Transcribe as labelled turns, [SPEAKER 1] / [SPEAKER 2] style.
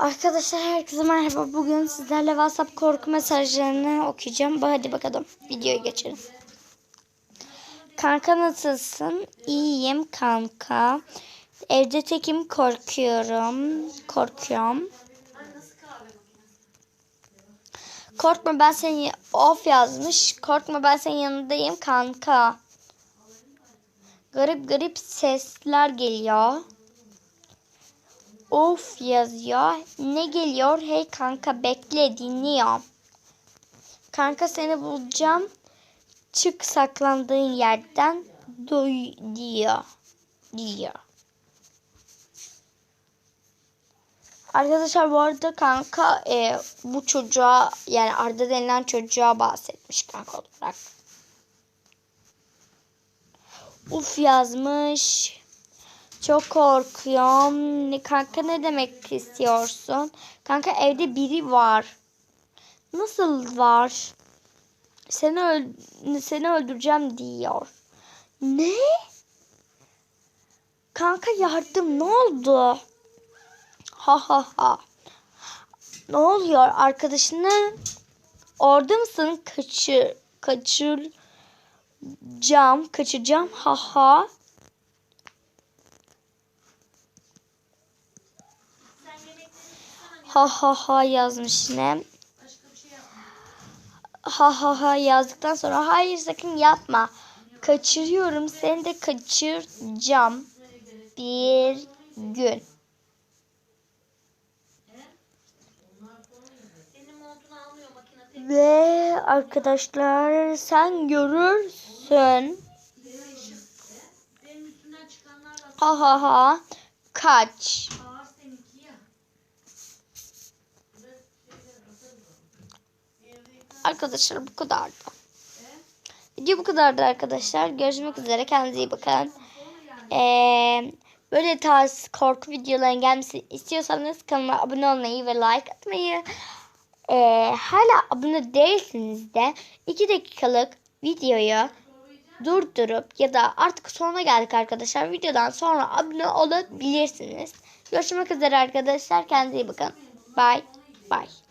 [SPEAKER 1] Arkadaşlar herkese merhaba. Bugün sizlerle WhatsApp korku mesajlarını okuyacağım. Hadi bakalım videoya geçelim. Kanka nasılsın? İyiyim kanka. Evde tekim korkuyorum. Korkuyorum. Korkma ben senin of yazmış. Korkma ben senin yanındayım kanka. Garip garip sesler geliyor. Of yazıyor. Ne geliyor? Hey kanka bekle dinliyorum. Kanka seni bulacağım. Çık saklandığın yerden duy diyor. Diyor. Arkadaşlar bu arada kanka e, bu çocuğa yani Arda denilen çocuğa bahsetmiş kanka olarak. Uf yazmış. Çok korkuyorum. Kanka ne demek istiyorsun? Kanka evde biri var. Nasıl var? Seni öl seni öldüreceğim diyor. Ne? Kanka yardım ne oldu? Ha ha ha. Ne oluyor arkadaşını? Orada mısın? Kaçır kaçıracağım, kaçıracağım. Ha ha. Ha ha ha yazmış yine. Ha ha ha yazdıktan sonra hayır sakın yapma. Kaçırıyorum seni de kaçıracağım. Bir gün. Ve arkadaşlar sen görürsün. Ha ha ha. Kaç. Arkadaşlar bu kadardı. Video bu kadardı arkadaşlar. Görüşmek üzere. Kendinize iyi bakın. Ee, böyle tarz korku videoların gelmesini istiyorsanız kanalıma abone olmayı ve like atmayı ee, hala abone değilsiniz de 2 dakikalık videoyu durdurup ya da artık sonuna geldik arkadaşlar. Videodan sonra abone olabilirsiniz. Görüşmek üzere arkadaşlar. Kendinize iyi bakın. Bye. Bye.